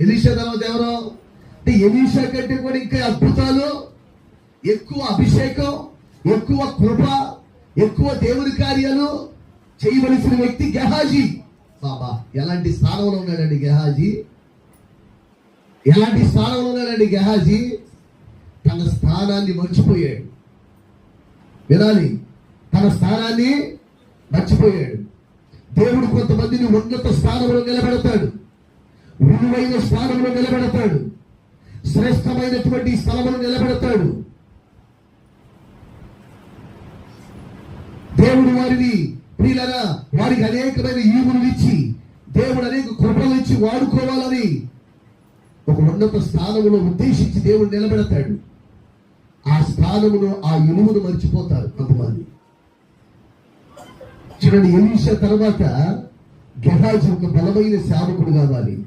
Elisha తర్వాత ఎవరు అంటే ఎలీషా కంటే కూడా ఇంకా అద్భుతాలు. ఎక్కువ అభిషేకం ఎక్కువ కృప ఎక్కువ దేవుని కార్యాలు చేయవలసిన వ్యక్తి గెహాజీ. బాబా ఎలాంటి స్థానంలో ఉన్నాడండి గెహాజీ? ఎలాంటి స్థానంలో ఉన్నాడండి గెహాజీ? తన స్థానాన్ని మర్చిపోయాడు. వినాలి తన స్థానాన్ని మర్చిపోయాడు. దేవుడు కొంతమందిని ఉన్నత స్థానంలో నిలబెడతాడు. విలువైన స్థానంలో నిలబెడతాడు. శ్రేష్టమైనటువంటి స్థలంలో నిలబెడతాడు. దేవుడు వారిని ప్రియులరా వారికి అనేకమైన ఈవులు ఇచ్చి దేవుడు అనేక కృపలు ఇచ్చి వాడుకోవాలని ఒక ఉన్నత స్థానములో ఉద్దేశించి దేవుడు నిలబెడతాడు. ఆ స్థానమును ఆ ఇనుమును మర్చిపోతారు కొంతమంది. చూడండి ఎలీషా తర్వాత గెహాజీ ఒక బలమైన సేవకుడు కావాలి.